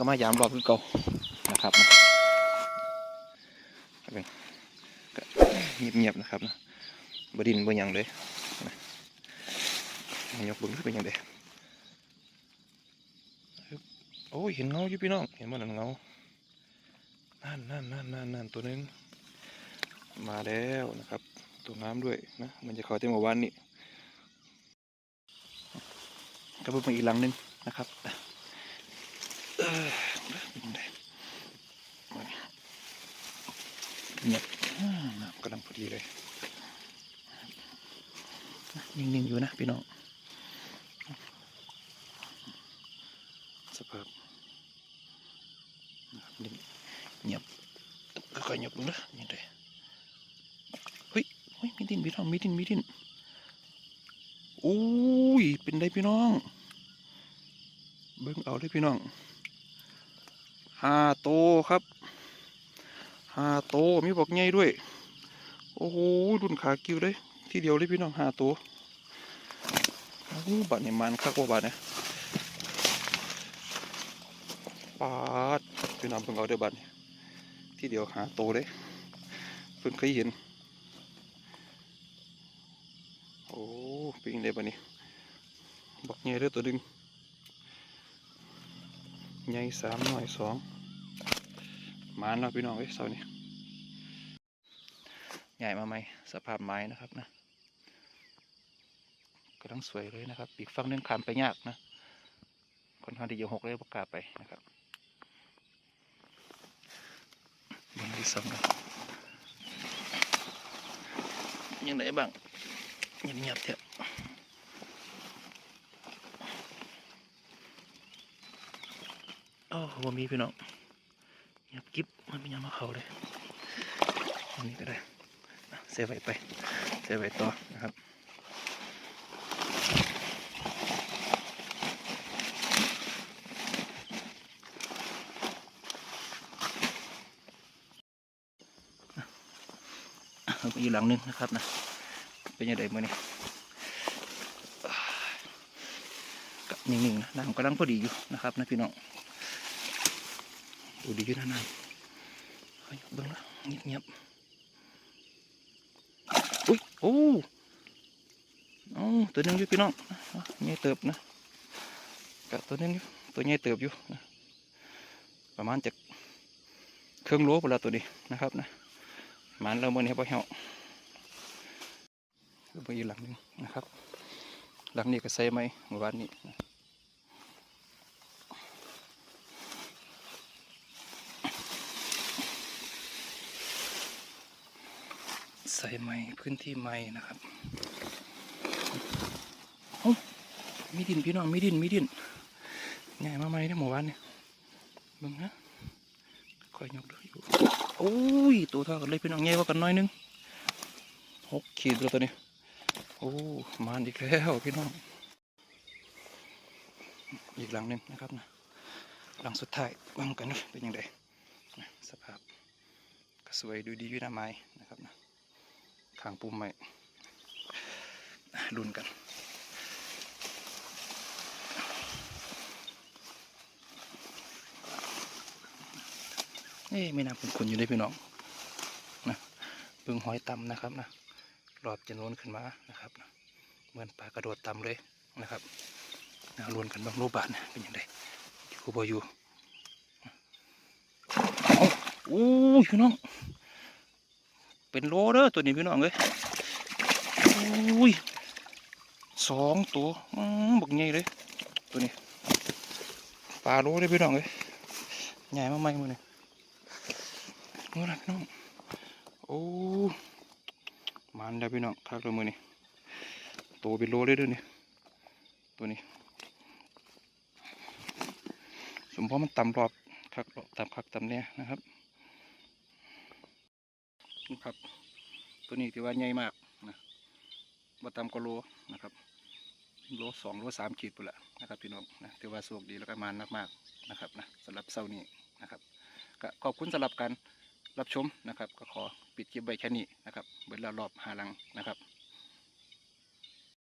ก็มายามรอบคือเก่านะครับนะเป็นก็เงียบๆนะครับนะบดินบ่ยังเลยยกบึงขึ้นเป็นหยังไงโอ้ยเห็นเงาอยู่พี่น้อง เห็นมันเงา นั่นนั่นนั่นนั่นนั่นตัวนึง มาแล้วนะครับ ตัวน้ำด้วยนะ มันจะเข้าเต็มหมู่บ้านนี่ก็เพิ่งมอีกหลังนึงนะครับเออเป็นยังไงมา เงียบอ่าน้ำกำลังพอดีเลยนิ่งๆอยู่นะพี่น้องสภาพนิ่งเงียบค่อยๆเงียบลงนะยังไงเฮ้ยเฮ้ยมีดินพี่น้องมีดินมีดินอุ้ยเป็นได้พี่น้อง เบิ่งเอาเลยพี่น้องห้าโตครับ หาโตมีบอกใหญ่ด้วย โอ้โหรุ่นขากิ้วเลยทีเดียวเลยพี่น้องหาโตโอ้บาดนี่ยมันคักว่าบาดเนี่ยปาดพี่น้องเพิ่งเอาเด้อบาดนี่ทีเดียวหาโตเลยเพิ่งเคยเห็น โอ้ป็นยังไงบาดนี้บอกใหญ่เลยตัวหนึงใหญ่สามหน่อยสอง มานเราะพี่น้องเอ้ยเสานี้ใหญ่มาไหมสภาพไม้นะครับนะกำลังสวยเลยนะครับอีกฝั่งหนึงขามไปยากนะคนทางที่อยู่หกเลยประกาศไปนะครับบนที่สองนะยังไงบ้างเงียบๆเถอะโอ้โหมีพี่น้อง เงียบกิ๊บมันเป็นยังมาเขาเลยอันนี้ก็ได้เซฟไว้ไปเซฟไว้ต่อนะครับเอาไปอีกหลังนึงนะครับนะเป็นยังไงมื่อนี้อ่าก็นิ่งๆนะน้ำกำลังพอดีอยู่นะครับนะพี่น้อง ดูดีอยู่นะนั่นเฮ้ยเบิ่งละเงียบเงียบอุ้ยโอ้เอาตัวนึงอยู่พี่น้องใหญ่เติบนะกะตัวนึงอยู่ตัวใหญ่เติบอยู่นะประมาณจะเครื่องโลเวลาตัวนี้นะครับนะมันเราเมื่อนี้พอเหี่ยวก็ไปอีกหลังนึงนะครับ หลังนี้ก็ใส่ไหมเมื่อวานนี้ ใส่ใหม่พื้นที่ใหม่นะครับเอ้มีดินพี่น้องมีดินมีดินใหญ่มาใหม่ในหมู่บ้านเนี่ยบังนะคอยยกดูอยู่โอ้ยตัวเท่ากันเลยพี่น้องใหญ่กว่ากันน้อยนึงหกขีดแล้วตัวนี้โอ้มานอีกแล้วพี่น้องอีกหลังหนึ่งนะครับนะหลังสุดท้ายเบังกันเป็นยังไงสภาพก็สวยดูดีอยู่หน้าไม้นะครับ ขางปุ่มใหม่รุ่นกันเอ้ไม่น่าเป็นคนอยู่ได้พี่น้องนะปึงหอยตำนะครับนะรอบจะโน้นขึ้นมานะครับนะเหมือนปลากระโดดตำเลยนะครับนะรวนกันบางรูปบาทนะเป็นยังไงกูบอยู่โอ้ยพี่น้อง เป็นโลเด้อตัวนี้พี่น้องเอ้ยอุ้ยสองตัวบักใหญ่เลยตัวนี้ปลาโลเลยพี่น้องเอ้ยใหญ่มากไหมมือนี่มือนะพี่น้องโอ้มันแล้วพี่น้องคักเลยมือนี่โตเป็นโลเลยด้อนี่ตัวนี้สมพอมันต่ำรอบคักรอบต่ำคักต่ำเนี่ยนะครับ ครับ ตัวนี้ถือว่าใหญ่มากนะว่าตามก็โลนะครับโลสองโลสามขีดไปละนะครับพี่น้องนะถือว่าสวกดีแล้วก็มานมากๆนะครับนะสำหรับเสานี้นะครับก็ขอบคุณสำหรับการรับชมนะครับ ก็ขอปิดคลิปไว้แค่นี้นะครับเวลารอบหาลังนะครับ